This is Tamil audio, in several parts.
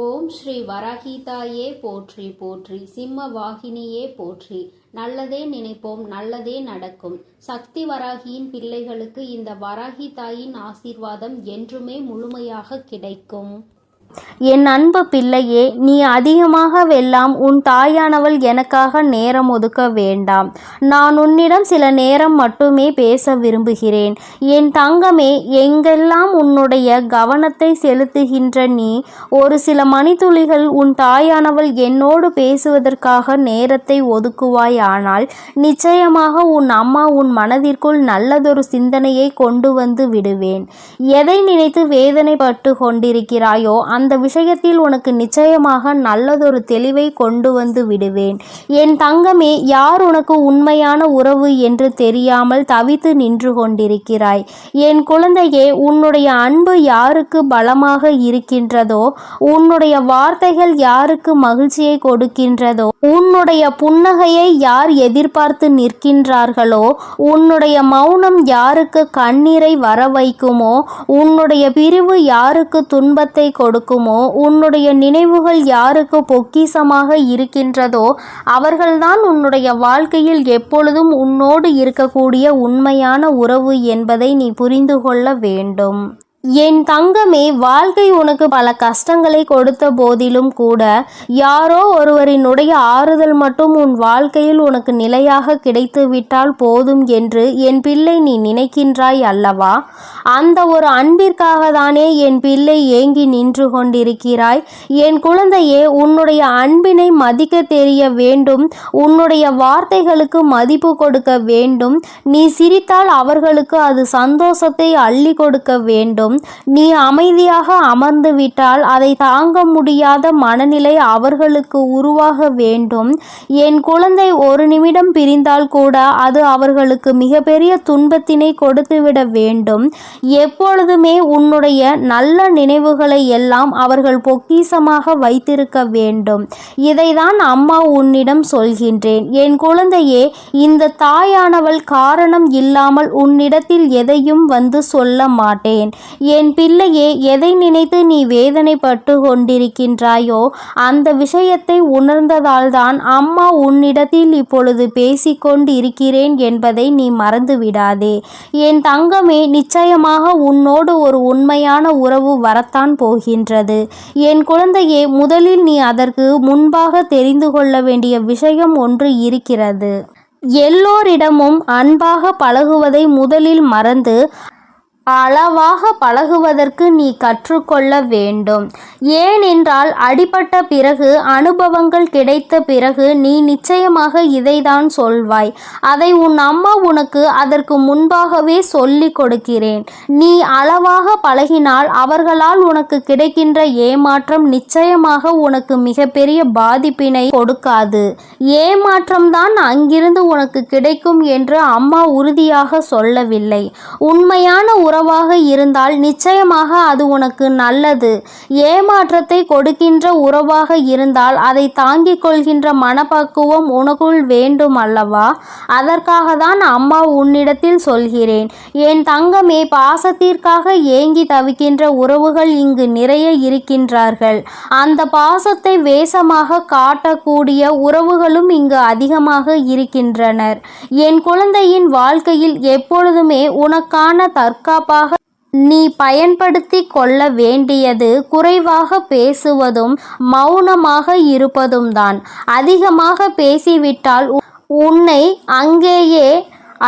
ஓம் ஸ்ரீ வரஹீதாயே போற்றி போற்றி. சிம்ம வாகினியே போற்றி. நல்லதே நினைப்போம் நல்லதே நடக்கும். சக்தி வராகியின் பிள்ளைகளுக்கு இந்த வராகி தாயின் ஆசீர்வாதம் என்றுமே முழுமையாக கிடைக்கும். என் அன்பு பிள்ளையே நீ அதிகமாக வெல்லாம் உன் தாயானவள் எனக்காக நேரம் ஒதுக்க வேண்டாம். நான் உன்னிடம் சில நேரம் மட்டுமே பேச விரும்புகிறேன். என் தங்கமே எங்கெல்லாம் உன்னுடைய கவனத்தை செலுத்துகின்ற நீ ஒரு சில மணித்துளிகள் உன் தாயானவள் என்னோடு பேசுவதற்காக நேரத்தை ஒதுக்குவாய் ஆனால் நிச்சயமாக உன் அம்மா உன் மனதிற்குள் நல்லதொரு சிந்தனையை கொண்டு வந்து விடுவேன். எதை நினைத்து வேதனைப்பட்டு கொண்டிருக்கிறாயோ அந்த அந்த விஷயத்தில் உனக்கு நிச்சயமாக நல்லதொரு தெளிவை கொண்டு வந்து விடுவேன். என் தங்கமே யார் உனக்கு உண்மையான உறவு என்று தெரியாமல் தவித்து நின்று கொண்டிருக்கிறாய்? என் குழந்தையே உன்னுடைய அன்பு யாருக்கு பலமாக இருக்கின்றதோ உன்னுடைய வார்த்தைகள் யாருக்கு மகிழ்ச்சியை கொடுக்கின்றதோ உன்னுடைய புன்னகையை யார் எதிர்பார்த்து நிற்கின்றார்களோ உன்னுடைய மௌனம் யாருக்கு கண்ணீரை வர வைக்குமோ உன்னுடைய பிரிவு யாருக்கு துன்பத்தை கொடுக்குமோ உன்னுடைய நினைவுகள் யாருக்கு பொக்கிசமாக இருக்கின்றதோ அவர்கள்தான் உன்னுடைய வாழ்க்கையில் எப்பொழுதும் உன்னோடு இருக்கக்கூடிய உண்மையான உறவு என்பதை நீ புரிந்து கொள்ள வேண்டும். என் தங்கமே வாழ்க்கை உனக்கு பல கஷ்டங்களை கொடுத்த போதிலும் கூட யாரோ ஒருவரினுடைய ஆறுதல் மட்டும் உன் வாழ்க்கையில் உனக்கு நிலையாக கிடைத்து விட்டால் போதும் என்று என் பிள்ளை நீ நினைக்கின்றாய் அல்லவா? அந்த ஒரு அன்பிற்காக தானே என் பிள்ளை ஏங்கி நின்று கொண்டிருக்கிறாய். என் குழந்தையே உன்னுடைய அன்பினை மதிக்க தெரிய வேண்டும். உன்னுடைய வார்த்தைகளுக்கு மதிப்பு கொடுக்க வேண்டும். நீ சிரித்தால் அவர்களுக்கு அது சந்தோஷத்தை அள்ளி கொடுக்க வேண்டும். நீ அமைதியாக அமர்ந்து விட்டால் அதை தாங்க முடியாத மனநிலை அவர்களுக்கு உருவாக வேண்டும். என் குழந்தை ஒரு நிமிடம் பிரிந்தால் கூட அது அவர்களுக்கு மிகப்பெரிய துன்பத்தினை கொடுத்துவிட வேண்டும். எப்பொழுதுமே உன்னுடைய நல்ல நினைவுகளை எல்லாம் அவர்கள் பொக்கிசமாக வைத்திருக்க வேண்டும். இதைதான் அம்மா உன்னிடம் சொல்கின்றேன். என் குழந்தையே இந்த தாயானவள் காரணம் இல்லாமல் உன்னிடத்தில் எதையும் வந்து சொல்ல மாட்டேன். என் பிள்ளையே எதை நினைத்து நீ வேதனைப்பட்டு கொண்டிருக்கின்றாயோ அந்த விஷயத்தை உணர்ந்ததால்தான் அம்மா உன்னிடத்தில் இப்பொழுது பேசிக்கொண்டு இருக்கிறேன் என்பதை நீ மறந்து விடாதே என் தங்கமே நிச்சயமாக உன்னோடு ஒரு உண்மையான உறவு வரத்தான் போகின்றது. என் குழந்தையே முதலில் நீ அதற்கு முன்பாக தெரிந்து கொள்ள வேண்டிய விஷயம் ஒன்று இருக்கிறது. எல்லோரிடமும் அன்பாக பழகுவதை முதலில் மறந்து அளவாக பழகுவதற்கு நீ கற்றுக்கொள்ள வேண்டும். ஏனென்றால் அடிபட்ட பிறகு அனுபவங்கள் கிடைத்த பிறகு நீ நிச்சயமாக இதைதான் சொல்வாய். அதை உன் அம்மா உனக்கு அதற்கு முன்பாகவே சொல்லி கொடுக்கிறேன். நீ அளவாக பழகினால் அவர்களால் உனக்கு கிடைக்கின்ற ஏமாற்றம் நிச்சயமாக உனக்கு மிகப்பெரிய பாதிப்பினை கொடுக்காது. ஏமாற்றம்தான் அங்கிருந்து உனக்கு கிடைக்கும் என்று அம்மா உறுதியாக சொல்லவில்லை. உண்மையான உறவாக இருந்தால் நிச்சயமாக அது உனக்கு நல்லது. ஏமாற்றத்தை கொடுக்கின்ற உறவாக இருந்தால் அதை தாங்கிக் கொள்கின்ற மனப்பக்குவம் உனக்குள் வேண்டும் அல்லவா? அதற்காக தான் அம்மா உன்னிடத்தில் சொல்கிறேன். என் தங்கமே பாசத்திற்காக ஏங்கி தவிக்கின்ற உறவுகள் இங்கு நிறைய இருக்கின்றார்கள். அந்த பாசத்தை வேஷமாக காட்டக்கூடிய உறவுகளும் இங்கு அதிகமாக இருக்கின்றனர். என் குழந்தையின் வாழ்க்கையில் எப்பொழுதுமே உனக்கான பாதுகாப்பாக நீ பயன்படுத்தி கொள்ள வேண்டியது குறைவாக பேசுவதும் மௌனமாக இருப்பதும் தான் அதிகமாக பேசிவிட்டால் உன்னை அங்கேயே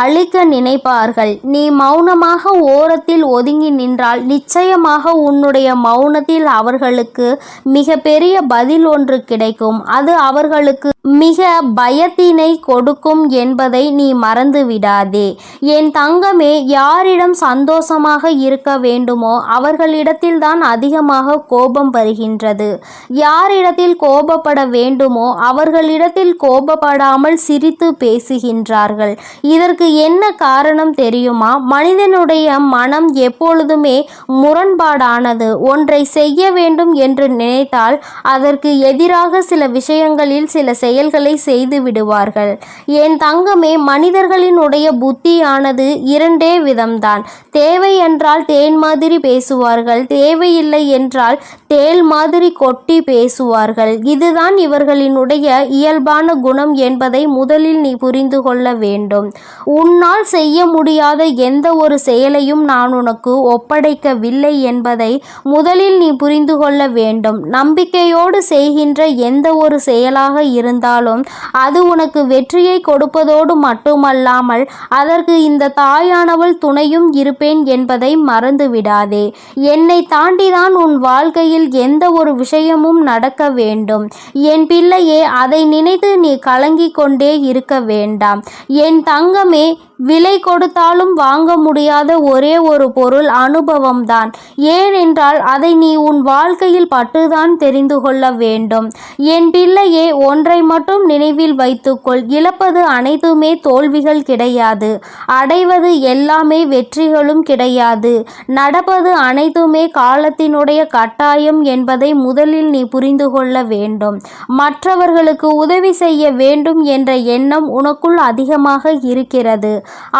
அழிக்க நினைப்பார்கள். நீ மௌனமாக ஓரத்தில் ஒதுங்கி நின்றால் நிச்சயமாக உன்னுடைய மௌனத்தில் அவர்களுக்கு மிக பெரிய பதில் ஒன்று கிடைக்கும். அது அவர்களுக்கு மிக பயத்தினை கொடுக்கும் என்பதை நீ மறந்து விடாதே என் தங்கமே யாரிடம் சந்தோஷமாக இருக்க வேண்டுமோ அவர்களிடத்தில் தான் அதிகமாக கோபம் வருகின்றது. யாரிடத்தில் கோபப்பட வேண்டுமோ அவர்களிடத்தில் கோபப்படாமல் சிரித்து பேசுகின்றார்கள். இதற்கு என்ன காரணம் தெரியுமா? மனிதனுடைய மனம் எப்பொழுதுமே முரண்பாடானது. ஒன்றை செய்ய வேண்டும் என்று நினைத்தால் அதற்கு எதிராக சில விஷயங்களில் சில செயல்களை செய்து விடுவார்கள். என் தங்கமே மனிதர்களினுடைய புத்தியானது இரண்டே விதம்தான். தேவை என்றால் தேன் மாதிரி பேசுவார்கள் தேவையில்லை என்றால் தேல் மாதிரி கொட்டி பேசுவார்கள். இதுதான் இவர்களினுடைய இயல்பான குணம் என்பதை முதலில் நீ புரிந்து கொள்ள வேண்டும். உன்னால் செய்ய முடியாத எந்த ஒரு செயலையும் நான் உனக்கு ஒப்படைக்கவில்லை என்பதை முதலில் நீ புரிந்து கொள்ள வேண்டும். நம்பிக்கையோடு செய்கின்ற எந்த ஒரு செயலாக இருந்தாலும் அது உனக்கு வெற்றியை கொடுப்பதோடு மட்டுமல்லாமல் அதற்கு இந்த தாயானவள் துணையும் இருப்பேன் என்பதை மறந்து விடாதே என்னை தாண்டிதான் உன் வாழ்க்கையில் எந்த ஒரு விஷயமும் நடக்க வேண்டும். என் பிள்ளையே அதை நினைத்து நீ கலங்கிக் கொண்டே இருக்க வேண்டாம். என் தங்கமே விலை கொடுத்தாலும் வாங்க முடியாத ஒரே ஒரு பொருள் அனுபவம்தான். ஏனென்றால் அதை நீ உன் வாழ்க்கையில் பட்டுதான் தெரிந்து கொள்ள வேண்டும். என் பிள்ளையே ஒன்றை மட்டும் நினைவில் வைத்துக்கொள். இழப்பது அனைத்துமே தோல்விகள் கிடையாது. அடைவது எல்லாமே வெற்றிகளும் கிடையாது. நடப்பது அனைத்துமே காலத்தினுடைய கட்டாயம் என்பதை முதலில் நீ புரிந்து கொள்ள வேண்டும். மற்றவர்களுக்கு உதவி செய்ய வேண்டும் என்ற எண்ணம் உனக்குள் அதிகமாக இருக்கிறது.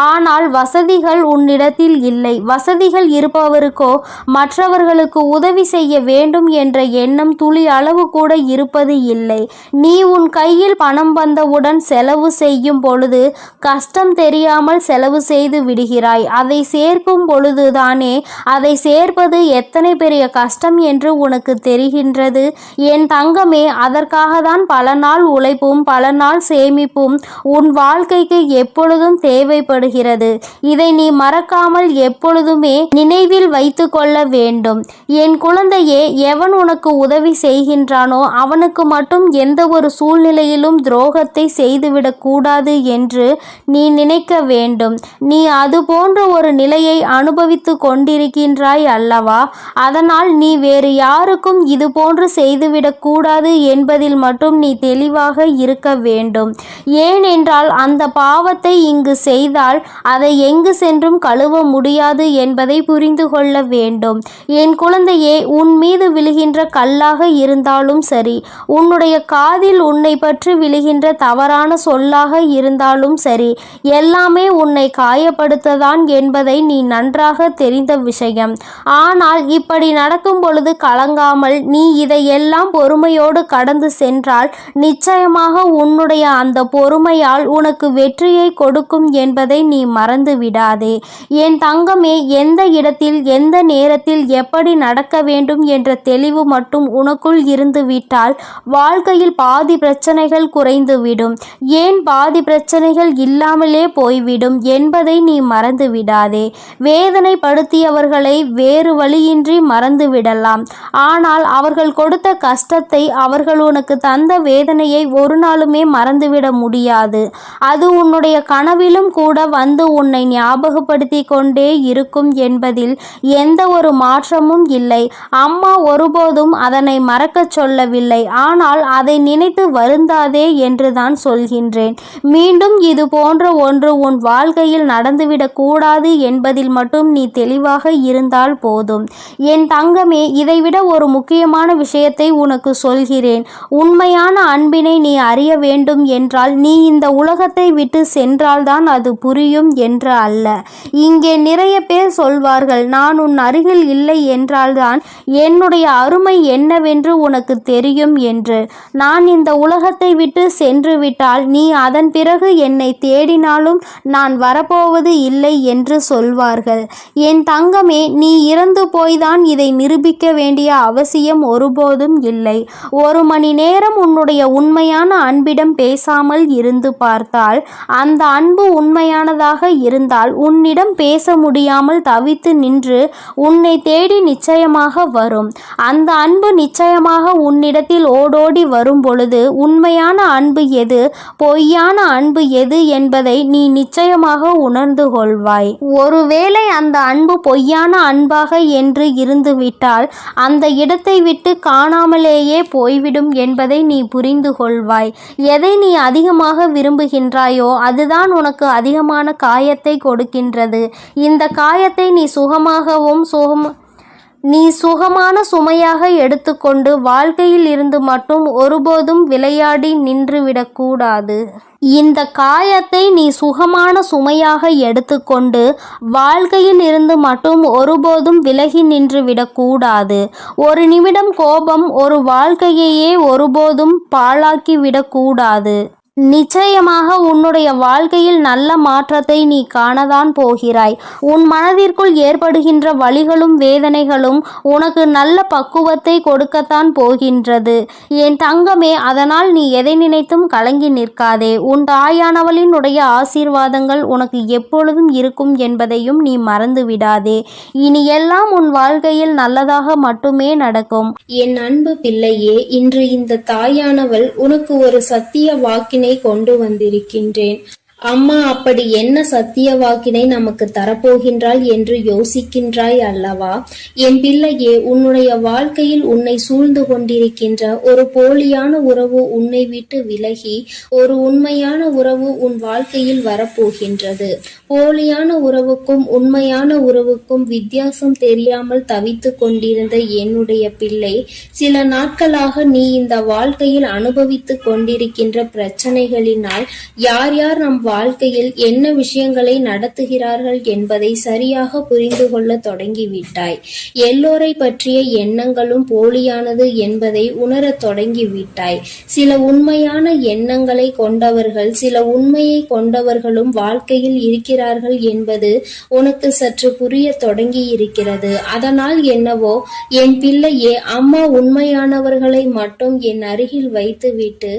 ஆனால் வசதிகள் உன்னிடத்தில் இல்லை. வசதிகள் இருப்பவருக்கோ மற்றவர்களுக்கு உதவி செய்ய வேண்டும் என்ற எண்ணம் துளி அளவு கூட இருப்பது இல்லை. நீ உன் கையில் பணம் வந்தவுடன் செலவு செய்யும் பொழுது கஷ்டம் தெரியாமல் செலவு செய்து விடுகிறாய். அதை சேர்க்கும் பொழுதுதானே அதை சேர்ப்பது எத்தனை பெரிய கஷ்டம் என்று உனக்கு தெரிகின்றது? என் தங்கமே அதற்காக தான் பல நாள் உழைப்பும் பல நாள் சேமிப்பும் உன் வாழ்க்கைக்கு எப்பொழுதும் தேவைப்படுகிறது. இதை நீ மறக்காமல் எப்பொழுதுமே நினைவில் வைத்து கொள்ள வேண்டும். என் குழந்தையே எவன் உனக்கு உதவி செய்கின்றானோ அவனுக்கு மட்டும் எந்த ஒரு சூழ்நிலையிலும் துரோகத்தை செய்துவிடக் கூடாது என்று நீ நினைக்க வேண்டும். நீ அது போன்ற ஒரு நிலையை அனுபவித்து கொண்டிருக்கின்றாய் அல்லவா? அதனால் நீ வேறு யாருக்கும் இது போன்று செய்துவிடக்கூடாது என்பதில் மட்டும் நீ தெளிவாக இருக்க வேண்டும். ஏனென்றால் அந்த பாவத்தை இங்கு செய்தால் அதை எங்கு சென்றும் கழுவ முடியாது என்பதை புரிந்து கொள்ள வேண்டும். என் குழந்தையே உன் மீது விழுகின்ற கல்லாக இருந்தாலும் சரி உன்னுடைய காதில் உன்னை பற்றி விழுகின்ற தவறான சொல்லாக இருந்தாலும் சரி எல்லாமே உன்னை காயப்படுத்ததான் என்பதை நீ நீ நன்றாக தெரிந்த விஷயம். ஆனால் இப்படி நடக்கும் பொழுது கலங்காமல் நீ இதையெல்லாம் பொறுமையோடு கடந்து சென்றால் நிச்சயமாக உன்னுடைய அந்த பொறுமையால் உனக்கு வெற்றியை கொடுக்கும் என்பதை நீ மறந்து விடாதே. என் தங்கமே எந்த இடத்தில் எந்த நேரத்தில் எப்படி நடக்க வேண்டும் என்ற தெளிவு மட்டும் உனக்குள் இருந்து விட்டால் வாழ்க்கையில் பாதி பிரச்சனைகள் குறைந்துவிடும் ஏன் பாதி பிரச்சனைகள் இல்லாமலே போய்விடும் என்பதை நீ மறந்து விடாதே. வேதனைப்படுத்தியவர்களை வேறு வழியின்றி மறந்து விடலாம் ஆனால் அவர்கள் கொடுத்த கஷ்டத்தை அவர்கள் உனக்கு தந்த வேதனையை ஒரு நாளுமே மறந்துவிட முடியாது. அது உன்னுடைய கனவிலும் கூட வந்து உன்னை ஞாபகப்படுத்தி கொண்டே இருக்கும் என்பதில் எந்த ஒரு மாற்றமும் இல்லை. அம்மா ஒருபோதும் அதனை மறக்கச் சொல்லவில்லை. ஆனால் அதை நினைத்து வருந்தாதே என்று தான் சொல்கின்றேன். மீண்டும் இது போன்ற ஒன்று உன் வாழ்க்கையில் நடந்துவிடக்கூடாது என்பது என்பதில் மட்டும் நீ தெளிவாக இருந்தால் போதும். என் தங்கமே இதைவிட ஒரு முக்கியமான விஷயத்தை உனக்கு சொல்கிறேன். உண்மையான அன்பினை நீ அறிய வேண்டும் என்றால் நீ இந்த உலகத்தை விட்டு சென்றால்தான் அது புரியும் என்று அல்ல. இங்கே நிறைய பேர் சொல்வார்கள் நான் உன் அருகில் இல்லை என்றால்தான் என்னுடைய அருமை என்னவென்று உனக்கு தெரியும் என்று. நான் இந்த உலகத்தை விட்டு சென்று விட்டால் நீ அதன் பிறகு என்னை தேடினாலும் நான் வரப்போவது இல்லை என்று சொல்வார்கள் என் தங்கமே நீ இறந்து போய்தான் இதை நிரூபிக்க வேண்டிய அவசியம் ஒருபோதும் இல்லை. ஒரு மணி நேரம் உன்னுடைய உண்மையான அன்பிடம் பேசாமல் இருந்து பார்த்தால் அந்த அன்பு உண்மையானதாக இருந்தால் உன்னிடம் பேச முடியாமல் தவித்து நின்று உன்னை தேடி நிச்சயமாக வரும். அந்த அன்பு நிச்சயமாக உன்னிடத்தில் ஓடோடி வரும் பொழுது உண்மையான அன்பு எது பொய்யான அன்பு எது என்பதை நீ நிச்சயமாக உணர்ந்து கொள்வாய். ஒருவே ஒருவேளை அந்த அன்பு பொய்யான அன்பாக என்று இருந்துவிட்டால் அந்த இடத்தை விட்டு காணாமலேயே போய்விடும் என்பதை நீ புரிந்து கொள்வாய். எதை நீ அதிகமாக விரும்புகின்றாயோ அதுதான் உனக்கு அதிகமான காயத்தை கொடுக்கின்றது. இந்த காயத்தை நீ சுகமாகவும் சுகம் நீ சுகமான சுமையாக எடுத்துக்கொண்டு வாழ்க்கையில் இருந்து மட்டும் ஒருபோதும் விளையாடி நின்றுவிடக்கூடாது. இந்த காயத்தை நீ சுகமான சுமையாக எடுத்துக்கொண்டு வாழ்க்கையில் இருந்து மட்டும் ஒருபோதும் விலகி நின்று விடக்கூடாது ஒரு நிமிடம் கோபம் ஒரு வாழ்க்கையையே ஒருபோதும் பாழாக்கி விடக்கூடாது நிச்சயமாக உன்னுடைய வாழ்க்கையில் நல்ல மாற்றத்தை நீ காணதான் போகிறாய். உன் மனதிற்குள் ஏற்படுகின்ற வழிகளும் வேதனைகளும் உனக்கு நல்ல பக்குவத்தை கொடுக்கத்தான் போகின்றது. என் தங்கமே அதனால் நீ எதை நினைத்தும் கலங்கி நிற்காதே. உன் தாயானவளினுடைய ஆசீர்வாதங்கள் உனக்கு எப்பொழுதும் இருக்கும் என்பதையும் நீ மறந்து விடாதே. இனி எல்லாம் உன் வாழ்க்கையில் நல்லதாக மட்டுமே நடக்கும். என் அன்பு பிள்ளையே இன்று இந்த தாயானவள் உனக்கு ஒரு சத்திய வாக்கினை கொண்டு வந்திருக்கின்றேன். அம்மா அப்படி என்ன சத்திய வாக்கினை நமக்கு தரப்போகின்றாள் என்று யோசிக்கின்றாய் அல்லவா? என் பிள்ளையே உன்னுடைய வாழ்க்கையில் உன்னை சூழ்ந்து கொண்டிருக்கின்ற ஒரு போலியான உறவு உன்னை விட்டு விலகி ஒரு உண்மையான உறவு உன் வாழ்க்கையில் வரப்போகின்றது. போலியான உறவுக்கும் உண்மையான உறவுக்கும் வித்தியாசம் தெரியாமல் தவித்துக் கொண்டிருந்த என்னுடைய பிள்ளை சில நாட்களாக நீ இந்த வாழ்க்கையில் அனுபவித்துக் கொண்டிருக்கின்ற பிரச்சனைகளினால் யார் யார் நம் வாழ்க்கையில் என்ன விஷயங்களை நடத்துகிறார்கள் என்பதை சரியாக புரிந்து கொள்ள தொடங்கிவிட்டாய். எல்லோரை பற்றிய எண்ணங்களும் போலியானது என்பதை உணரத் தொடங்கிவிட்டாய். சில உண்மையான எண்ணங்களை கொண்டவர்கள் சில உண்மையை கொண்டவர்களும் வாழ்க்கையில் இருக்கிறார்கள் என்பது உனக்கு சற்று புரிய தொடங்கி இருக்கிறது அதனால் என்னவோ என் பிள்ளையே அம்மா உண்மையானவர்களை மட்டும் என் அருகில் வைத்துவிட்டு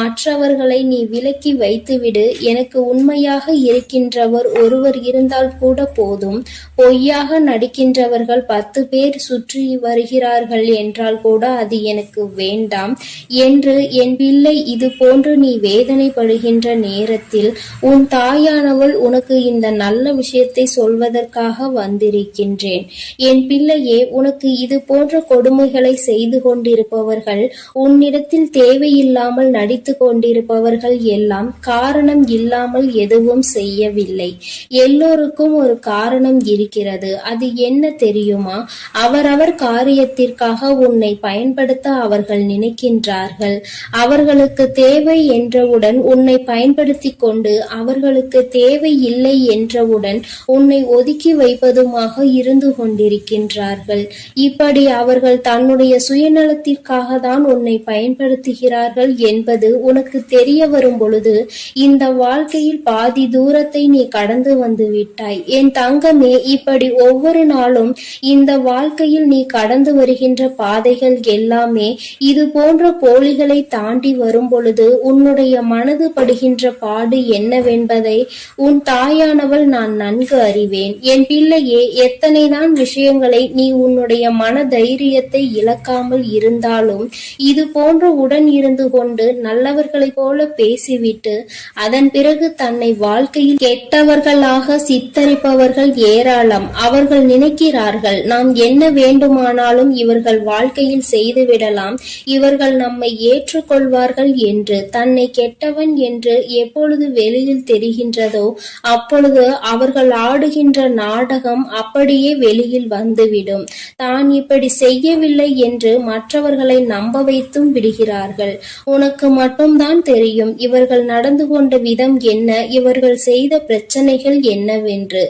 மற்றவர்களை நீ விலக்கி வைத்துவிடு. எனக்கு உண்மையாக இருக்கின்றவர் ஒருவர் இருந்தால் கூட போதும். பொய்யாக நடிக்கின்றவர்கள் பத்து பேர் சுற்றி வருகிறார்கள் என்றால் கூட அது எனக்கு வேண்டாம். என்று என் பிள்ளை இது போன்று நீ வேதனைப்படுகின்ற நேரத்தில் உன் தாயானவள் உனக்கு இந்த நல்ல விஷயத்தை சொல்வதற்காக வந்திருக்கின்றேன். என் பிள்ளையே உனக்கு இது போன்ற கொடுமைகளை செய்து கொண்டிருப்பவர்கள் உன்னிடத்தில் தேவையில்லாமல் நடித்து கொண்டிருப்பவர்கள் எல்லாம் காரணம் இல்லாமல் எதுவும் செய்யவில்லை. எல்லோருக்கும் ஒரு காரணம் இருக்கிறது. அது என்ன தெரியுமா? அவரவர் காரியத்திற்காக உன்னை பயன்படுத்த அவர்கள் நினைக்கின்றார்கள். அவர்களுக்கு தேவை என்றவுடன் உன்னை பயன்படுத்திக் கொண்டு அவர்களுக்கு தேவை இல்லை என்றவுடன் உன்னை ஒதுக்கி வைப்பதுமாக இருந்து கொண்டிருக்கின்றார்கள். இப்படி அவர்கள் தன்னுடைய சுயநலத்திற்காக தான் உன்னை பயன்படுத்துகிறார்கள் என்பது உனக்கு தெரிய வரும் பொழுது இந்த வாழ்க்கையில் பாதி தூரத்தை நீ கடந்து வந்து விட்டாய். என் தங்கமே இப்படி ஒவ்வொரு நாளும் இந்த வாழ்க்கையில் நீ கடந்து வருகின்ற பாதைகள் எல்லாமே இது போன்ற போலிகளை தாண்டி வரும் பொழுது உன்னுடைய மனது படுகின்ற பாடு என்னவென்பதை உன் தாயானவள் நான் நன்கு அறிவேன். என் பிள்ளையே எத்தனைதான் விஷயங்களை நீ உன்னுடைய மன தைரியத்தை இழக்காமல் இருந்தாலும் இது போன்ற உடன் இருந்து கொண்டு நல்லவர்களைப் போல பேசிவிட்டு அதன் பிறகு தன்னை வாழ்க்கையில் கெட்டவர்களாக சித்தரிப்பவர்கள் ஏராளம். அவர்கள் நினைக்கிறார்கள் நாம் என்ன வேண்டுமானாலும் இவர்கள் வாழ்க்கையில் செய்துவிடலாம். இவர்கள் நம்மை ஏற்றுக்கொள்வார்கள் என்று. தன்னை கெட்டவன் என்று எப்பொழுது வெளியில் தெரிகின்றதோ அப்பொழுது அவர்கள் ஆடுகின்ற நாடகம் அப்படியே வெளியில் வந்துவிடும். தான் இப்படி செய்யவில்லை என்று மற்றவர்களை நம்ப வைத்தும் விடுகிறார்கள். உனக்கு மட்டும்தான் தெரியும் இவர்கள் நடந்து கொண்ட விதம் என்ன? இவர்கள் செய்த பிரச்சனைகள் என்னவென்று?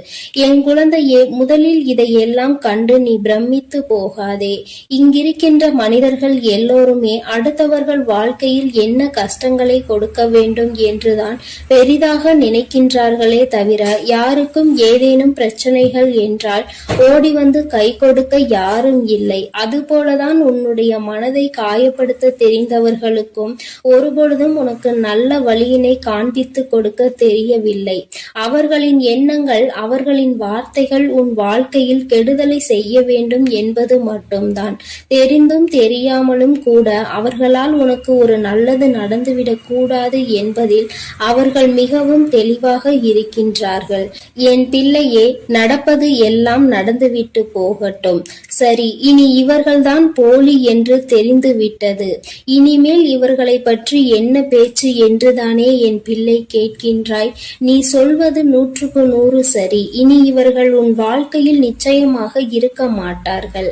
என் குழந்தையே முதலில் இதையெல்லாம் கண்டு நீ பிரமித்து போகாதே. இங்கிருக்கின்ற மனிதர்கள் எல்லோருமே அடுத்தவர்கள் வாழ்க்கையில் என்ன கஷ்டங்களை கொடுக்க வேண்டும் என்றுதான் பெரிதாக நினைக்கின்றார்களே தவிர யாருக்கும் ஏதேனும் பிரச்சனைகள் என்றால் ஓடி வந்து கை கொடுக்க யாரும் இல்லை. அதுபோலதான் உன்னுடைய மனதை காயப்படுத்த தெரிந்தவர்களுக்கும் ஒருபொழுதும் உனக்கு நல்ல வழியினை காண்பித்து கொடுக்க தெரியவில்லை. அவர்களின் எண்ணங்கள் அவர்களின் வார்த்தைகள் உன் வாழ்க்கையில் கெடுதலை செய்ய வேண்டும் என்பது மட்டும்தான். தெரிந்தும் தெரியாமலும் கூட அவர்களால் உனக்கு ஒரு நல்லது நடந்துவிடக் கூடாது என்பதில் அவர்கள் மிகவும் தெளிவாக இருக்கின்றார்கள். என் பிள்ளையே நடப்பது எல்லாம் நடந்துவிட்டு போகட்டும். சரி இனி இவர்கள்தான் போலி என்று தெரிந்துவிட்டது. இனிமேல் இவர்களை பற்றி என்ன பேச்சு என்றுதானே என் பிள்ளை கேட்க இருக்கின்றாய். நீ சொல்வது நூற்றுக்கு நூறு சரி. இனி இவர்கள் உன் வாழ்க்கையில் நிச்சயமாக இருக்க மாட்டார்கள்.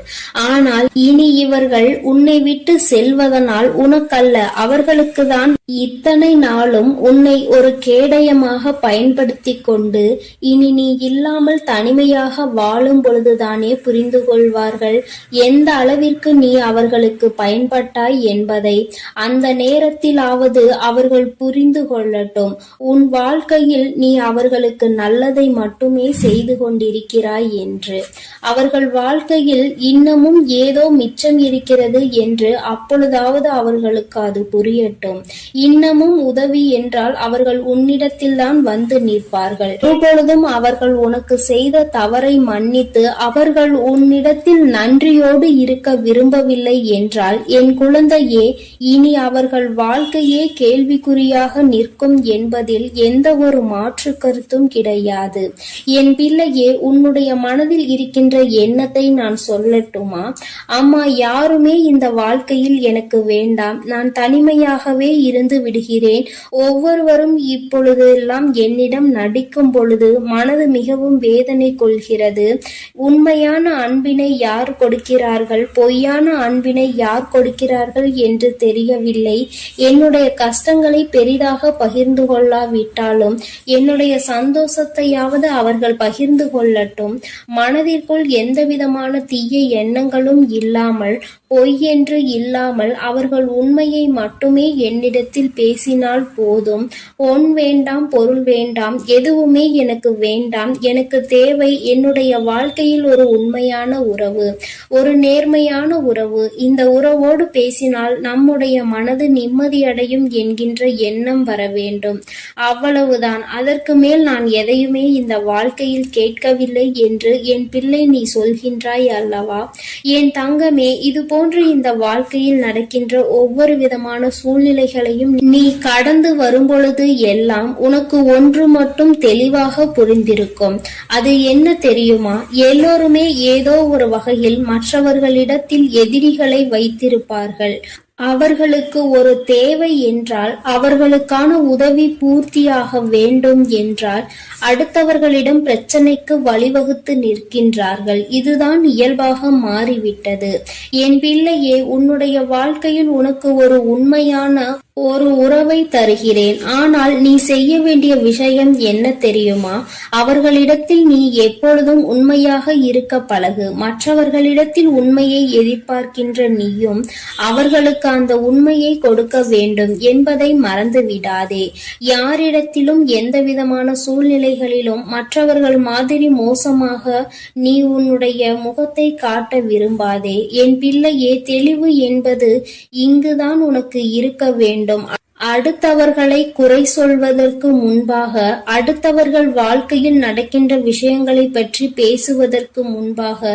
ஆனால் இனி இவர்கள் உன்னை விட்டு செல்வதனால் உனக்கல்ல அவர்களுக்கு தான் இத்தனை நாளும் உன்னை ஒரு கேடயமாக பயன்படுத்தி கொண்டு இனி நீ இல்லாமல் தனிமையாக வாழும் பொழுதுதானே புரிந்து கொள்வார்கள். எந்த அளவிற்கு நீ அவர்களுக்கு பயன்பட்டாய் என்பதை அந்த நேரத்திலாவது அவர்கள் புரிந்து கொள்ளட்டும். உன் வாழ்க்கையில் நீ அவர்களுக்கு நல்லதை மட்டுமே செய்து கொண்டிருக்கிறாய் என்று. அவர்கள் வாழ்க்கையில் இன்னமும் ஏதோ மிச்சம் இருக்கிறது என்று அப்பொழுதாவது அவர்களுக்கு அது புரியட்டும். இன்னமும் உதவி என்றால் அவர்கள் உன்னிடத்தில்தான் வந்து நிற்பார்கள். எப்பொழுதும் அவர்கள் உனக்கு செய்த தவறை மன்னித்து அவர்கள் உன்னிடத்தில் நன்றியோடு இருக்க விரும்பவில்லை என்றால் என் குழந்தையே இனி அவர்கள் வாழ்க்கையே கேள்விக்குறியாக நிற்கும் என்பதில் எந்த ஒரு மாற்று கருத்தும் கிடையாது. என் பிள்ளையே உன்னுடைய மனதில் இருக்கின்ற எண்ணத்தை நான் சொல்லட்டுமா? அம்மா யாருமே இந்த வாழ்க்கையில் எனக்கு வேண்டாம். நான் தனிமையாகவே இருந்து விடுகிறேன். ஒவ்வொருவரும் இப்பொழுதெல்லாம் என்னிடம் நடிக்கும் பொழுது மனது மிகவும் வேதனை கொள்கிறது. உண்மையான அன்பினை யார் கொடுக்கிறார்கள்? பொய்யான அன்பினை யார் கொடுக்கிறார்கள் என்று தெரியவில்லை. என்னுடைய கஷ்டங்களை பெரிதாக பகிர்ந்து கொள்ளாவிட்டாலும் என்னுடைய சந்தோஷத்தையாவது அவர்கள் பகிர்ந்து கொள்ளட்டும். மனதிற்குள் எந்தவிதமான தீய எண்ணங்களும் இல்லாமல் பொய் என்று இல்லாமல் அவர்கள் உண்மையை மட்டுமே என்னிடத்தில் பேசினால் போதும். பொன் வேண்டாம் பொருள் வேண்டாம் எதுவுமே எனக்கு வேண்டாம். எனக்கு தேவை என்னுடைய வாழ்க்கையில் ஒரு உண்மையான உறவு ஒரு நேர்மையான உறவு. இந்த உறவோடு பேசினால் நம்முடைய மனது நிம்மதியடையும் என்கின்ற எண்ணம் வர வேண்டும். அவ்வளவுதான். அதற்கு மேல் நான் எதையுமே இந்த வாழ்க்கையில் கேட்கவில்லை என்று என் பிள்ளை நீ சொல்கின்றாய் அல்லவா? என் தங்கமே இது போன்று இந்த வாழ்க்கையில் நடக்கின்ற ஒவ்வொரு விதமான சூழ்நிலைகளையும் நீ கடந்து வரும்பொழுது எல்லாம் உனக்கு ஒன்று மட்டும் தெளிவாக புரிந்திருக்கும். அது என்ன தெரியுமா? எல்லோருமே ஏதோ ஒரு வகையில் மற்றவர்களிடத்தில் எதிரிகளை வைத்திருப்பார்கள். அவர்களுக்கு ஒரு தேவை என்றால் அவர்களுக்கான உதவி பூர்த்தியாக வேண்டும் என்றால் அடுத்தவர்களிடம் பிரச்சனைக்கு வழிவகுத்து நிற்கின்றார்கள். இதுதான் இயல்பாக மாறிவிட்டது. என் பிள்ளையே உன்னுடைய வாழ்க்கையில் உனக்கு ஒரு உண்மையான ஒரு உறவை தருகிறேன். ஆனால் நீ செய்ய வேண்டிய விஷயம் என்ன தெரியுமா? அவர்களிடத்தில் நீ எப்பொழுதும் உண்மையாக இருக்க பழகு. மற்றவர்களிடத்தில் உண்மையை எதிர்பார்க்கின்ற நீயும் அவர்களுக்கு அந்த உண்மையை கொடுக்க வேண்டும் என்பதை மறந்து விடாதே யாரிடத்திலும் எந்த விதமான சூழ்நிலைகளிலும் மற்றவர்கள் மாதிரி மோசமாக நீ உன்னுடைய முகத்தை காட்ட விரும்பாதே. என் பிள்ளையே தெளிவு என்பது இங்குதான் உனக்கு இருக்க வேண்டும். வேண்டும் அடுத்தவர்களை குறை சொல்வதற்கு முன்பாக அடுத்தவர்கள் வாழ்க்கையில் நடக்கின்ற விஷயங்களை பற்றி பேசுவதற்கு முன்பாக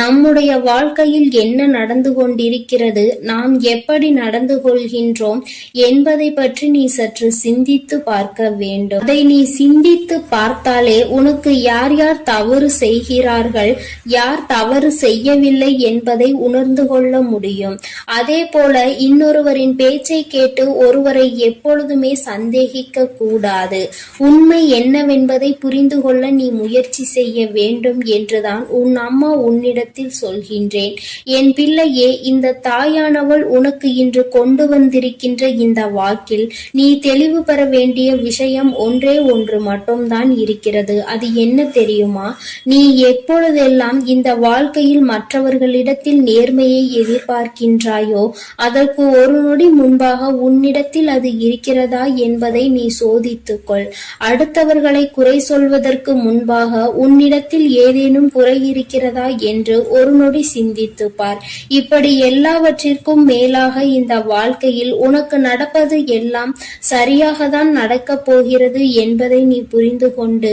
நம்முடைய வாழ்க்கையில் என்ன நடந்து கொண்டிருக்கிறது நாம் எப்படி நடந்து கொள்கின்றோம் என்பதை பற்றி நீ சற்று சிந்தித்து பார்க்க வேண்டும். அதை நீ சிந்தித்து பார்த்தாலே உனக்கு யார் யார் தவறு செய்கிறார்கள் யார் தவறு செய்யவில்லை என்பதை உணர்ந்து கொள்ள முடியும். அதே போல இன்னொருவரின் பேச்சை கேட்டு ஒருவரை எப்பொழுதுமே சந்தேகிக்க கூடாது உண்மை என்னவென்பதை புரிந்து கொள்ள நீ முயற்சி செய்ய வேண்டும் என்றுதான் உன் அம்மா உன்னிடத்தில் சொல்கின்றேன். என் பிள்ளையே இந்த தாயானவள் உனக்கு இன்று கொண்டு வந்திருக்கின்ற இந்த வாக்கில் நீ தெளிவு பெற வேண்டிய விஷயம் ஒன்றே ஒன்று மட்டும்தான் இருக்கிறது. அது என்ன தெரியுமா? நீ எப்பொழுதெல்லாம் இந்த வாழ்க்கையில் மற்றவர்களிடத்தில் நேர்மையை எதிர்பார்க்கின்றாயோ அதற்கு ஒரு நொடி முன்பாக உன்னிடத்தில் அது இருக்கிறதா என்பதை நீ சோதித்துக்கொள். அடுத்தவர்களை குறை சொல்வதற்கு முன்பாக உன்னிடத்தில் ஏதேனும் குறை இருக்கிறதா என்று ஒரு நொடி சிந்தித்து பார். இப்படி எல்லாவற்றிற்கும் மேலாக இந்த வாழ்க்கையில் உனக்கு நடப்பது எல்லாம் சரியாக தான் நடக்கப் போகிறது என்பதை நீ புரிந்து கொண்டு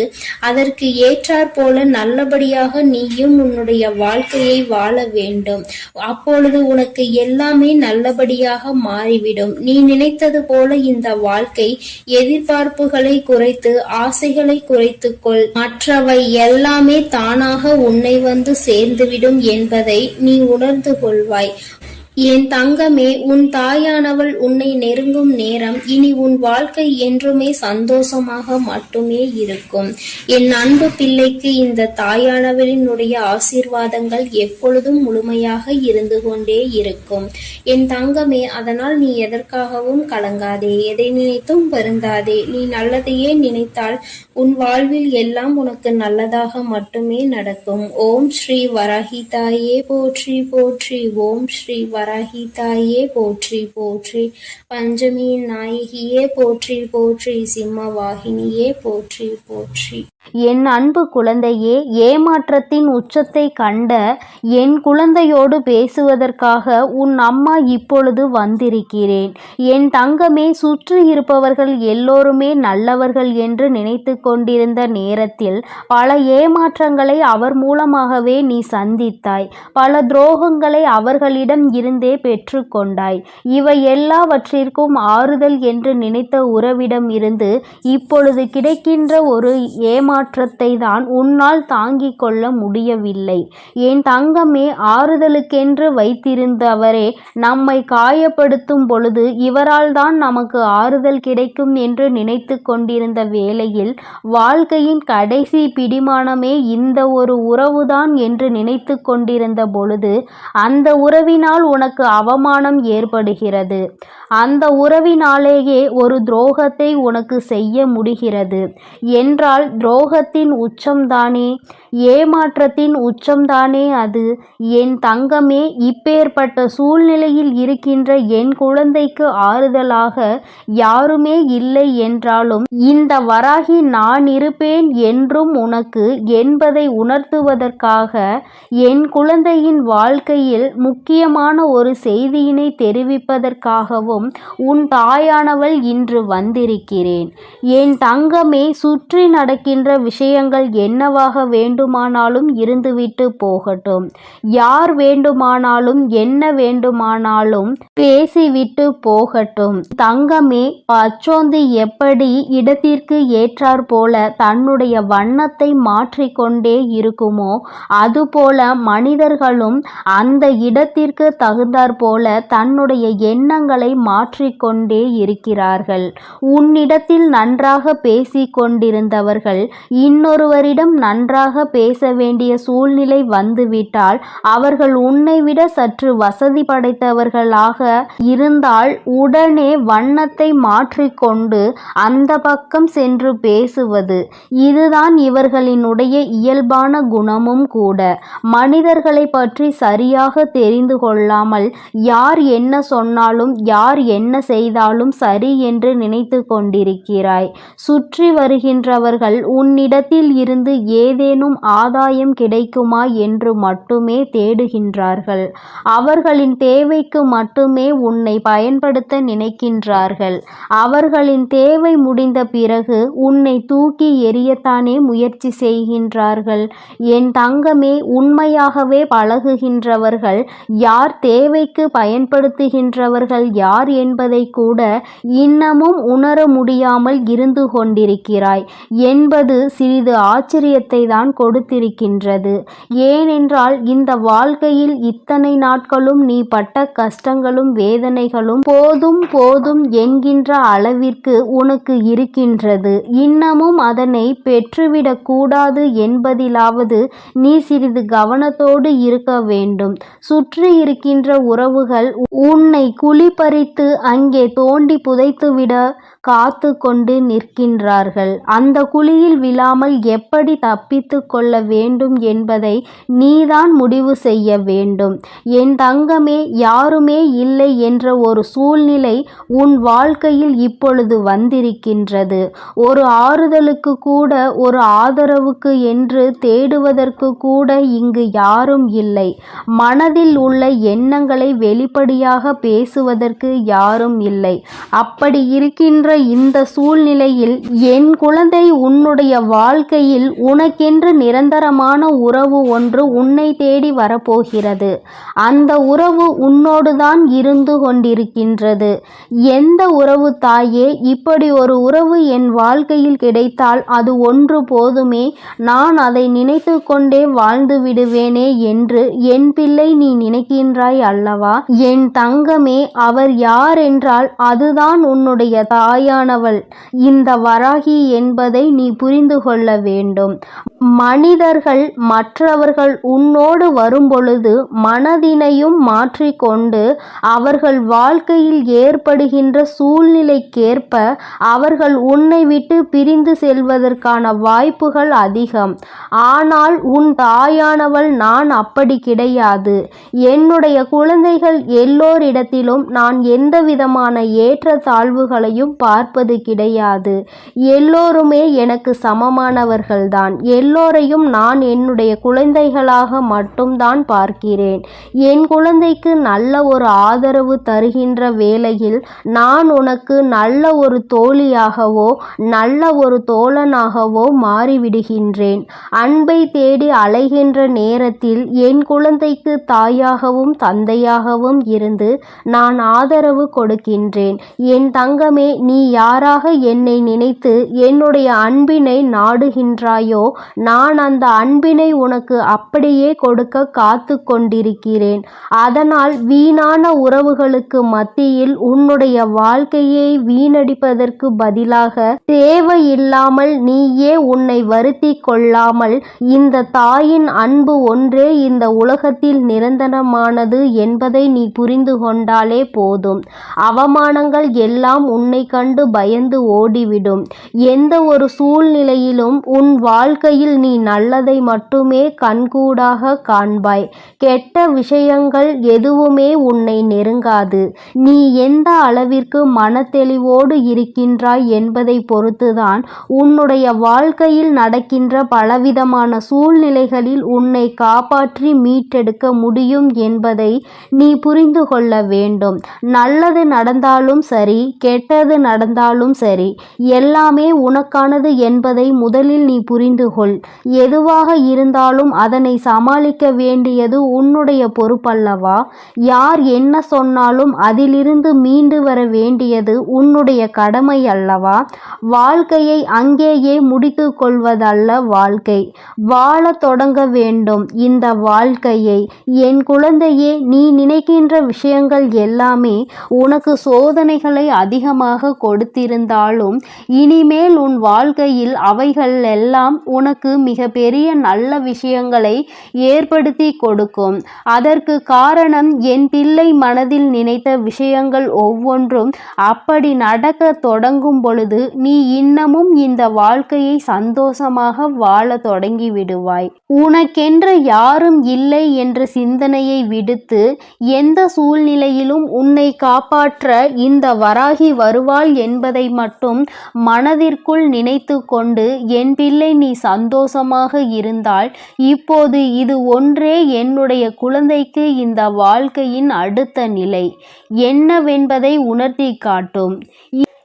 அதற்கு ஏற்றாற் போல நல்லபடியாக நீயும் உன்னுடைய வாழ்க்கையை வாழ வேண்டும். அப்பொழுது உனக்கு எல்லாமே நல்லபடியாக மாறிவிடும். நீ நினைத்தது போல இந்த வாழ்க்கை எதிர்பார்ப்புகளை குறைத்து ஆசைகளை குறைத்துக்கொள் மற்றவை எல்லாமே தானாக உன்னை வந்து சேர்ந்துவிடும் என்பதை நீ உணர்ந்து கொள்வாய். என் தங்கமே உன் தாயானவள் உன்னை நெருங்கும் நேரம் இனி உன் வாழ்க்கை என்றுமே சந்தோஷமாக மட்டுமே இருக்கும். என் அன்பு பிள்ளைக்கு இந்த தாயானவளினுடைய ஆசீர்வாதங்கள் எப்பொழுதும் முழுமையாக இருந்து கொண்டே இருக்கும். என் தங்கமே அதனால் நீ எதற்காகவும் கலங்காதே. எதை நினைத்தும் வருந்தாதே. நீ நல்லதையே நினைத்தால் உன் வாழ்வில் எல்லாம் உனக்கு நல்லதாக மட்டுமே நடக்கும். ஓம் ஸ்ரீ வராகி தாயே போற்றி போற்றி. ஓம் ஸ்ரீ வராகி தாயே போற்றி போற்றி பஞ்சமியின் நாயகியே போற்றி போற்றி சிம்ம வாகினியே போற்றி போற்றி என் அன்பு குழந்தையே ஏமாற்றத்தின் உச்சத்தை கண்ட என் குழந்தையோடு பேசுவதற்காக உன் அம்மா இப்பொழுது வந்திருக்கிறேன். என் தங்கமே சுற்றி இருப்பவர்கள் எல்லோருமே நல்லவர்கள் என்று நினைத்து கொண்டிருந்த நேரத்தில் பல ஏமாற்றங்களை அவர் மூலமாகவே நீ சந்தித்தாய். பல துரோகங்களை அவர்களிடம் இருந்தே பெற்றுக்கொண்டாய். இவை எல்லாவற்றிற்கும் ஆறுதல் என்று நினைத்த உறவிடம் இருந்து இப்பொழுது கிடைக்கின்ற ஒரு ஏமாற்றத்தை தான் உன்னால் தாங்கிக் கொள்ள முடியவில்லை. என் தங்கமே ஆறுதலுக்கென்று வைத்திருந்தவரே நம்மை காயப்படுத்தும் பொழுது இவரால் தான் நமக்கு ஆறுதல் கிடைக்கும் என்று நினைத்து கொண்டிருந்த வேளையில் வாழ்க்கையின் கடைசி பிடிமானமே இந்த ஒரு உறவுதான் என்று நினைத்து கொண்டிருந்த பொழுது அந்த உறவினால் உனக்கு அவமானம் ஏற்படுகிறது. அந்த உறவினாலேயே ஒரு துரோகத்தை உனக்கு செய்ய முடிகிறது. என்றால் துரோ துரோகத்தின் உச்சம்தானே ஏமாற்றத்தின் உச்சம்தானே அது? என் தங்கமே இப்பேற்பட்ட சூழ்நிலையில் இருக்கின்ற என் குழந்தைக்கு ஆறுதலாக யாருமே இல்லை என்றாலும் இந்த வராகி நான் இருப்பேன் என்றும் உனக்கு என்பதை உணர்த்துவதற்காக என் குழந்தையின் வாழ்க்கையில் முக்கியமான ஒரு செய்தியினை தெரிவிப்பதற்காகவும் உன் தாயானவள் இன்று வந்திருக்கிறேன். என் தங்கமே சுற்றி நடக்கின்ற விஷயங்கள் என்னவாக வேண்டும் வேண்டுமானாலும் இருந்துவிட்டு போகட்டும். யார் வேண்டுமானாலும் என்ன வேண்டுமானாலும் பேசிவிட்டு போகட்டும். தங்கமே பச்சோந்தி எப்படி இடத்திற்கு ஏற்றாற் போல தன்னுடைய வண்ணத்தை மாற்றிக்கொண்டே இருக்குமோ அதுபோல மனிதர்களும் அந்த இடத்திற்கு தகுந்தாற் போல தன்னுடைய எண்ணங்களை மாற்றிக்கொண்டே இருக்கிறார்கள். உன்னிடத்தில் நன்றாக பேசிக் கொண்டிருந்தவர்கள் இன்னொருவரிடம் நன்றாக பேச வேண்டிய சூழ்நிலை வந்துவிட்டால் அவர்கள் உன்னை விட சற்று வசதி படைத்தவர்களாக இருந்தால் உடனே வண்ணத்தை மாற்றிக்கொண்டு அந்த பக்கம் சென்று பேசுவது. இதுதான் இவர்களினுடைய இயல்பான குணமும் கூட. மனிதர்களை பற்றி சரியாக தெரிந்து கொள்ளாமல் யார் என்ன சொன்னாலும் யார் என்ன செய்தாலும் சரி என்று நினைத்து கொண்டிருக்கிறாய். சுற்றி வருகின்றவர்கள் உன்னிடத்தில் இருந்து ஏதேனும் ஆதாயம் கிடைக்குமா என்று மட்டுமே தேடுகின்றார்கள். அவர்களின் தேவைக்கு மட்டுமே உன்னை பயன்படுத்த நினைக்கின்றார்கள். அவர்களின் தேவை முடிந்த பிறகு உன்னை தூக்கி எரியத்தானே முயற்சி செய்கின்றார்கள். என் தங்கமே உண்மையாகவே பழகுகின்றவர்கள் யார் தேவைக்கு பயன்படுத்துகின்றவர்கள் யார் என்பதை கூட இன்னமும் உணர முடியாமல் இருந்து கொண்டிருக்கிறாய். என்பது சிறிது ஆச்சரியத்தை தான் கொடுத்திருக்கின்றது. ஏனென்றால் இந்த வாழ்க்கையில் இத்தனை நாட்களும் நீ பட்ட கஷ்டங்களும் வேதனைகளும் போதும் போதும் என்கின்ற அளவிற்கு உனக்கு இருக்கின்றது. இன்னமும் அதனை பெற்றுவிடக் கூடாது என்பதிலாவது நீ சிறிது கவனத்தோடு இருக்க வேண்டும். சுற்றி இருக்கின்ற உறவுகள் உன்னை குளிப்பறித்து அங்கே தோண்டி புதைத்துவிட காத்து கொண்டு நிற்கின்றார்கள். அந்த குழியில் விழாமல் எப்படி தப்பித்து கொள்ள வேண்டும் என்பதை நீதான் முடிவு செய்ய வேண்டும். என் தங்கமே யாருமே இல்லை என்ற ஒரு சூழ்நிலை உன் வாழ்க்கையில் இப்பொழுது வந்திருக்கின்றது. ஒரு ஆறுதலுக்கு கூட ஒரு ஆதரவுக்கு என்று தேடுவதற்கு கூட இங்கு யாரும் இல்லை. மனதில் உள்ள எண்ணங்களை வெளிப்படையாக பேசுவதற்கு யாரும் இல்லை. அப்படி இருக்கின்ற இந்த சூழ்நிலையில் என் குழந்தை உன்னுடைய வாழ்க்கையில் உனக்கென்று நிரந்தரமான உறவு ஒன்று உன்னை தேடி வரப்போகிறது. அந்த உறவு உன்னோடுதான் இருந்து கொண்டிருக்கின்றது. எந்த உறவு தாயே? இப்படி ஒரு உறவு என் வாழ்க்கையில் கிடைத்தால் அது ஒன்று போதுமே. நான் அதை நினைத்து கொண்டே வாழ்ந்து விடுவேனே என்று என் பிள்ளை நீ நினைக்கின்றாய் அல்லவா? என் தங்கமே அவர் யார் என்றால் அதுதான் உன்னுடைய தாய் தாயானவள். இந்த வராகி என்பதை நீ புரிந்து கொள்ள வேண்டும். மனிதர்கள் மற்றவர்கள் உன்னோடு வரும்பொழுது மனதினையும் மாற்றிக்கொண்டு அவர்கள் வாழ்க்கையில் ஏற்படுகின்ற சூழ்நிலைக்கேற்ப அவர்கள் உன்னை விட்டு பிரிந்து செல்வதற்கான வாய்ப்புகள் அதிகம். ஆனால் உன் தாயானவள் நான் அப்படி கிடையாது. என்னுடைய குழந்தைகள் எல்லோரிடத்திலும் நான் எந்த விதமான ஏற்ற தாழ்வுகளையும் பார்ப்பது கிடையாது. எல்லோருமே எனக்கு சமமானவர்கள்தான். எல்லோரையும் நான் என்னுடைய குழந்தைகளாக மட்டும்தான் பார்க்கிறேன். என் குழந்தைக்கு நல்ல ஒரு ஆதரவு தருகின்ற வேளையில் நான் உனக்கு நல்ல ஒரு தோழியாகவோ நல்ல ஒரு தோழனாகவோ மாறிவிடுகின்றேன். அன்பை தேடி அலைகின்ற நேரத்தில் என் குழந்தைக்கு தாயாகவும் தந்தையாகவும் இருந்து நான் ஆதரவு கொடுக்கின்றேன். என் தங்கமே நீ யாராக என்னை நினைத்து என்னுடைய அன்பினை நாடுகின்றாயோ நான் அந்த அன்பினை உனக்கு அப்படியே கொடுக்க காத்து கொண்டிருக்கிறேன். அதனால் வீணான உறவுகளுக்கு மத்தியில் உன்னுடைய வாழ்க்கையை வீணடிப்பதற்கு பதிலாக தேவையில்லாமல் நீயே உன்னை வருத்தி கொள்ளாமல் இந்த தாயின் அன்பு ஒன்றே இந்த உலகத்தில் நிரந்தரமானது என்பதை நீ புரிந்து கொண்டாலே போதும். அவமானங்கள் எல்லாம் உன்னை கண்டு பயந்து ஓடிவிடும். எந்த ஒரு சூழ்நிலையிலும் உன் வாழ்க்கையில் நீ நல்லதை மட்டுமே கண்கூடாக காண்பாய். கெட்ட விஷயங்கள் எதுவுமே உன்னை நெருங்காது. நீ எந்த அளவிற்கு மனத்தெளிவோடு இருக்கின்றாய் என்பதை பொறுத்துதான் உன்னுடைய வாழ்க்கையில் நடக்கின்ற பலவிதமான சூழ்நிலைகளில் உன்னை காப்பாற்றி மீட்டெடுக்க முடியும் என்பதை நீ புரிந்து கொள்ள வேண்டும். நல்லது நடந்தாலும் சரி கெட்டது நடந்தாலும் சரி எல்லாமே உனக்கானது என்பதை முதலில் நீ புரிந்து கொள் எதுவாக இருந்தாலும் அதனை சமாளிக்க வேண்டியது உன்னுடைய பொறுப்பல்லவா? யார் என்ன சொன்னாலும் அதிலிருந்து மீண்டு வர வேண்டியது உன்னுடைய கடமை அல்லவா வாழ்க்கையை அங்கேயே முடித்து கொள்வதல்ல வாழ்க்கை. வாழ தொடங்க வேண்டும் இந்த வாழ்க்கையை. என் குழந்தையே நீ நினைக்கின்ற விஷயங்கள் எல்லாமே உனக்கு சோதனைகளை அதிகமாக கொடுத்திருந்தாலும் இனிமேல் உன் வாழ்க்கையில் அவைகள் எல்லாம் உனக்கு மிக பெரிய நல்ல விஷயங்களை ஏற்படுத்தி கொடுக்கும். அதற்கு காரணம் என் பிள்ளை மனதில் நினைத்த விஷயங்கள் ஒவ்வொன்றும் அப்படி நடக்க தொடங்கும் பொழுது நீ இன்னமும் இந்த வாழ்க்கையை சந்தோஷமாக வாழ தொடங்கி விடுவாய் உனக்கென்று யாரும் இல்லை என்ற சிந்தனையை விடுத்து எந்த சூழ்நிலையிலும் உன்னை காப்பாற்ற இந்த வராகி வருவாள் என்பதை மட்டும் மனதிற்குள் நினைத்து கொண்டு என் பிள்ளை நீ சந்தோஷமாக இருந்தால் இப்போது இது ஒன்றே என்னுடைய குழந்தைக்கு இந்த வாழ்க்கையின் அடுத்த நிலை. என்னவென்பதை உணர்த்தி காட்டும்.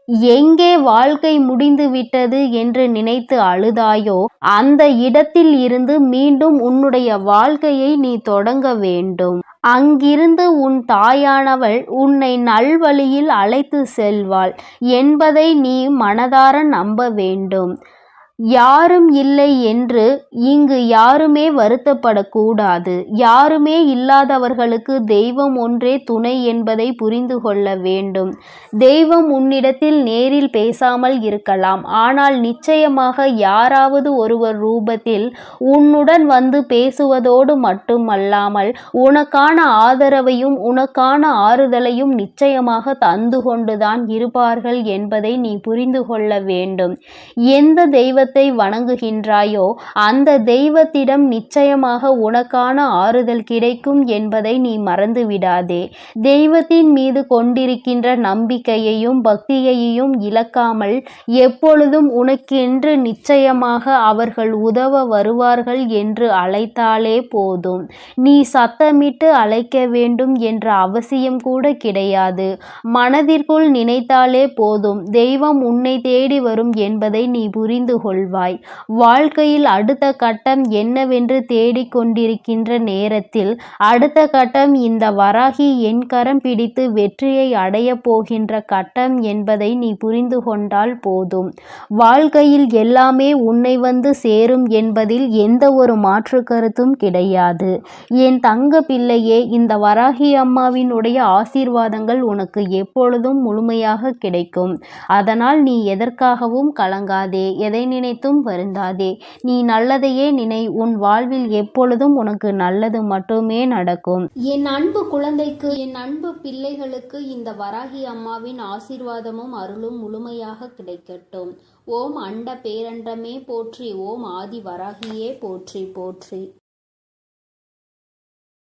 எங்கே வாழ்க்கை முடிந்து விட்டது என்று நினைத்து அழுதாயோ அந்த இடத்தில் இருந்து மீண்டும் உன்னுடைய வாழ்க்கையை நீ தொடங்க வேண்டும். அங்கிருந்து உன் தாயானவள் உன்னை நல்வழியில் அழைத்து செல்வாள் என்பதை நீ மனதார நம்ப வேண்டும். யாரும் இல்லை என்று இங்கு யாருமே வருத்தப்படக்கூடாது. யாருமே இல்லாதவர்களுக்கு தெய்வம் ஒன்றே துணை என்பதை புரிந்து கொள்ள வேண்டும். தெய்வம் உன்னிடத்தில் நேரில் பேசாமல் இருக்கலாம். ஆனால் நிச்சயமாக யாராவது ஒருவர் ரூபத்தில் உன்னுடன் வந்து பேசுவதோடு மட்டுமல்லாமல் உனக்கான ஆதரவையும் உனக்கான ஆறுதலையும் நிச்சயமாக தந்து கொண்டுதான் இருப்பார்கள் என்பதை நீ புரிந்து கொள்ள வேண்டும். எந்த தெய்வ தெய்வத்தை வணங்குகின்றாயோ அந்த தெய்வத்திடம் நிச்சயமாக உனக்கான ஆறுதல் கிடைக்கும் என்பதை நீ மறந்து விடாதே தெய்வத்தின் மீது கொண்டிருக்கின்ற நம்பிக்கையையும் பக்தியையும் இழக்காமல் எப்பொழுதும் உனக்கென்று நிச்சயமாக அவர்கள் உதவ வருவார்கள் என்று அழைத்தாலே போதும். நீ சத்தமிட்டு அழைக்க வேண்டும் என்ற அவசியம் கூட கிடையாது. மனதிற்குள் நினைத்தாலே போதும். தெய்வம் உன்னை தேடி வரும் என்பதை நீ புரிந்து கொள் கொள்வாய். வாழ்க்கையில் அடுத்த கட்டம் என்னவென்று தேடிக்கொண்டிருக்கின்ற நேரத்தில் அடுத்த கட்டம் இந்த வராகி என் கரம் பிடித்து வெற்றியை அடைய போகின்ற கட்டம் என்பதை நீ புரிந்து கொண்டால் போதும். வாழ்க்கையில் எல்லாமே உன்னை வந்து சேரும் என்பதில் எந்த ஒரு மாற்று கருத்தும் கிடையாது. என் தங்க பிள்ளையே இந்த வராகி அம்மாவினுடைய ஆசீர்வாதங்கள் உனக்கு எப்பொழுதும் முழுமையாக கிடைக்கும். அதனால் நீ எதற்காகவும் கலங்காதே. எதை நினைத்தும் வருந்தாதே. நீ நல்லதையே நினை உன் வாழ்வில் எப்பொழுதும் உனக்கு நல்லது மட்டுமே நடக்கும். என் அன்பு குழந்தைக்கு என் அன்பு பிள்ளைகளுக்கு இந்த வராகி அம்மாவின் ஆசீர்வாதமும் அருளும் முழுமையாக கிடைக்கட்டும். ஓம் அண்ட பேரண்டமே போற்றி ஓம் ஆதி வராகியே போற்றி போற்றி.